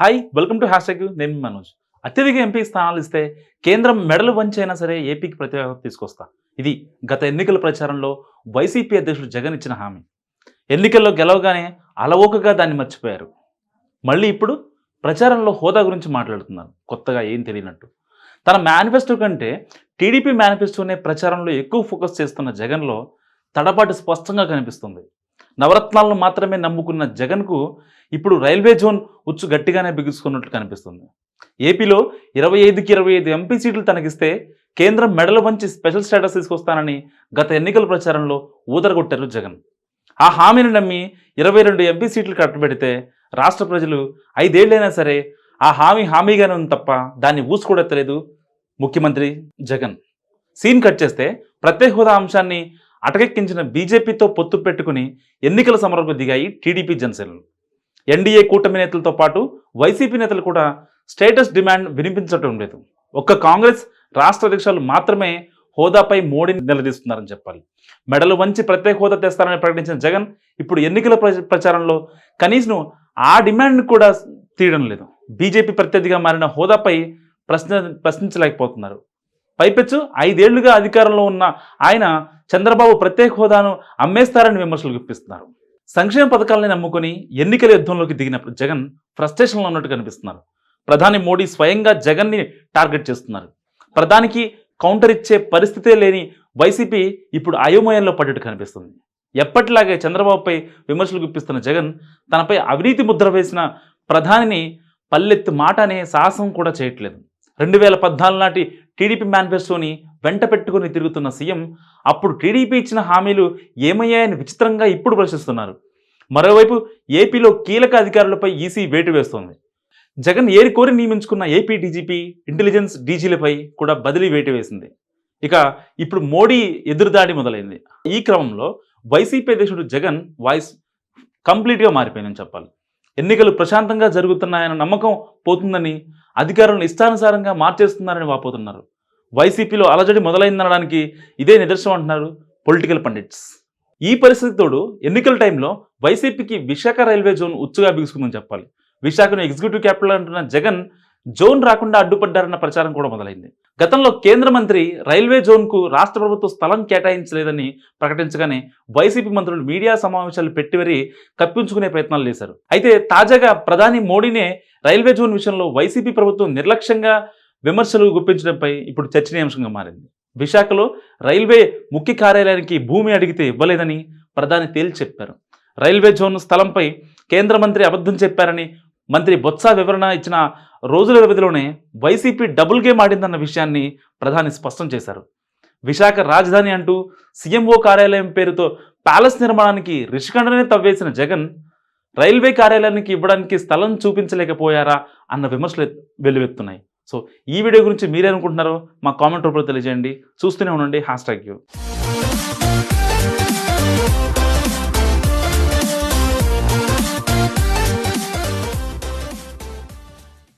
Hi welcome to hashtag నేను మనోజ్. అత్యధిక MP స్థానాలు ఇస్తే కేంద్రం మెడలు వంచైనా సరే ఏపీకి ప్రత్యేక తీసుకొస్తా. ఇది గత ఎన్నికల ప్రచారంలో వైసీపీ అధ్యక్షుడు జగన్ ఇచ్చిన హామీ. ఎన్నికల్లో గెలవగానే అలవోకగా దాన్ని మర్చిపోయారు. మళ్ళీ ఇప్పుడు ప్రచారంలో హోదా గురించి మాట్లాడుతున్నారు. కొత్తగా ఏం తెలియనట్టు. తన మేనిఫెస్టో కంటే టీడీపీ మేనిఫెస్టోనే ప్రచారంలో ఎక్కువ ఫోకస్ చేస్తున్న జగన్లో తడబాటు స్పష్టంగా కనిపిస్తుంది. నవరత్నాలను మాత్రమే నమ్ముకున్న జగన్కు ఇప్పుడు రైల్వే జోన్ ఉచ్చు గట్టిగానే బిగుసుకున్నట్లు కనిపిస్తుంది. ఏపీలో ఇరవై ఐదుకి ఇరవై ఐదు ఎంపీ సీట్లు తనకిస్తే కేంద్రం మెడల వంచి స్పెషల్ స్టేటస్ తీసుకొస్తానని గత ఎన్నికల ప్రచారంలో ఊదరగొట్టారు జగన్. ఆ హామీని నమ్మి ఇరవై రెండు ఎంపీ సీట్లు కట్టబెడితే రాష్ట్ర ప్రజలు ఐదేళ్ళైనా సరే ఆ హామీ హామీగానే ఉంది తప్ప దాన్ని ఊసుకోడెత్తలేదు ముఖ్యమంత్రి జగన్. సీన్ కట్ చేస్తే ప్రత్యేక హోదా అంశాన్ని అటకెక్కించిన బీజేపీతో పొత్తు పెట్టుకుని ఎన్నికల సమరకు దిగాయి టీడీపీ జనసేనలు. ఎన్డీఏ కూటమి నేతలతో పాటు వైసీపీ నేతలు కూడా స్టేటస్ డిమాండ్ వినిపించటం లేదు. ఒక్క కాంగ్రెస్ రాష్ట్ర అధ్యక్షులు మాత్రమే హోదాపై మోడీని నిలదీస్తున్నారని చెప్పాలి. మెడలు వంచి ప్రత్యేక హోదా తెస్తారని ప్రకటించిన జగన్ ఇప్పుడు ఎన్నికల ప్ర- ప్రచారంలో కనీసం ఆ డిమాండ్ కూడా తీయడం లేదు. బీజేపీ ప్రత్యర్థిగా మారిన హోదాపై ప్రశ్న ప్రశ్నించలేకపోతున్నారు. పైపెచ్చు ఐదేళ్ళుగా అధికారంలో ఉన్న ఆయన చంద్రబాబు ప్రత్యేక హోదాను అమ్మేస్తారని విమర్శలు గుప్పిస్తున్నారు. సంక్షేమ పథకాలని నమ్ముకొని ఎన్నికల యుద్ధంలోకి దిగినప్పుడు జగన్ ఫ్రస్ట్రేషన్లో ఉన్నట్టు కనిపిస్తున్నారు. ప్రధాని మోడీ స్వయంగా జగన్ని టార్గెట్ చేస్తున్నారు. ప్రధానికి కౌంటర్ ఇచ్చే పరిస్థితే లేని వైసీపీ ఇప్పుడు అయోమయంలో పడ్డట్టు కనిపిస్తుంది. ఎప్పటిలాగే చంద్రబాబుపై విమర్శలు గుప్పిస్తున్న జగన్ తనపై అవినీతి ముద్ర వేసిన ప్రధానిని పల్లెత్తు మాట అనే సాహసం కూడా చేయట్లేదు. రెండు వేల పద్నాలుగు నాటి టీడీపీ మేనిఫెస్టోని వెంట పెట్టుకుని తిరుగుతున్న సీఎం అప్పుడు టీడీపీ ఇచ్చిన హామీలు ఏమయ్యాయని విచిత్రంగా ఇప్పుడు ప్రశ్నిస్తున్నారు. మరోవైపు ఏపీలో కీలక అధికారులపై ఈసీ వేటు వేస్తోంది. జగన్ ఏరి కోరి నియమించుకున్న ఏపీ డీజీపీ ఇంటెలిజెన్స్ డీజీలపై కూడా బదిలీ వేటు వేసింది. ఇక ఇప్పుడు మోడీ ఎదురుదాడి మొదలైంది. ఈ క్రమంలో వైసీపీ అధ్యక్షుడు జగన్ వాయిస్ కంప్లీట్గా మారిపోయిందని చెప్పాలి. ఎన్నికలు ప్రశాంతంగా జరుగుతున్నాయన్న నమ్మకం పోతుందని అధికారులను ఇష్టానుసారంగా మార్చేస్తున్నారని వాపోతున్నారు. వైసీపీలో అలజడి మొదలైందనడానికి ఇదే నిదర్శనం అంటున్నారు పొలిటికల్ పండిట్స్. ఈ పరిస్థితి తోడు ఎన్నికల టైంలో వైసీపీకి విశాఖ రైల్వే జోన్ ఉచ్చుగా బిగుసుకుందని చెప్పాలి. విశాఖను ఎగ్జిక్యూటివ్ క్యాపిటల్ అంటున్న జగన్ జోన్ రాకుండా అడ్డుపడ్డారన్న ప్రచారం కూడా మొదలైంది. గతంలో కేంద్ర మంత్రి రైల్వే జోన్కు రాష్ట్ర ప్రభుత్వం స్థలం కేటాయించలేదని ప్రకటించగానే వైసీపీ మంత్రులు మీడియా సమావేశాలు పెట్టివరి కప్పించుకునే ప్రయత్నాలు చేశారు. అయితే తాజాగా ప్రధాని మోడీనే రైల్వే జోన్ విషయంలో వైసీపీ ప్రభుత్వం నిర్లక్ష్యంగా విమర్శలు గుప్పించడంపై ఇప్పుడు చర్చనీయాంశంగా మారింది. విశాఖలో రైల్వే ముఖ్య కార్యాలయానికి భూమి అడిగితే ఇవ్వలేదని ప్రధాని తేల్చి చెప్పారు. రైల్వే జోన్ స్థలంపై కేంద్ర మంత్రి అబద్ధం చెప్పారని మంత్రి బొత్స వివరణ ఇచ్చిన రోజుల వ్యవధిలోనే వైసీపీ డబుల్ గేమ్ ఆడిందన్న విషయాన్ని ప్రధాని స్పష్టం చేశారు. విశాఖ రాజధాని అంటూ సీఎంఓ కార్యాలయం పేరుతో ప్యాలెస్ నిర్మాణానికి రిషికండనే తవ్వేసిన జగన్ రైల్వే కార్యాలయానికి ఇవ్వడానికి స్థలం చూపించలేకపోయారా అన్న విమర్శలు వెల్లువెత్తున్నాయి సో ఈ వీడియో గురించి మీరేనుకుంటున్నారో మా కామెంట్ రూపంలో తెలియజేయండి. చూస్తూనే ఉండండి. Hash tag you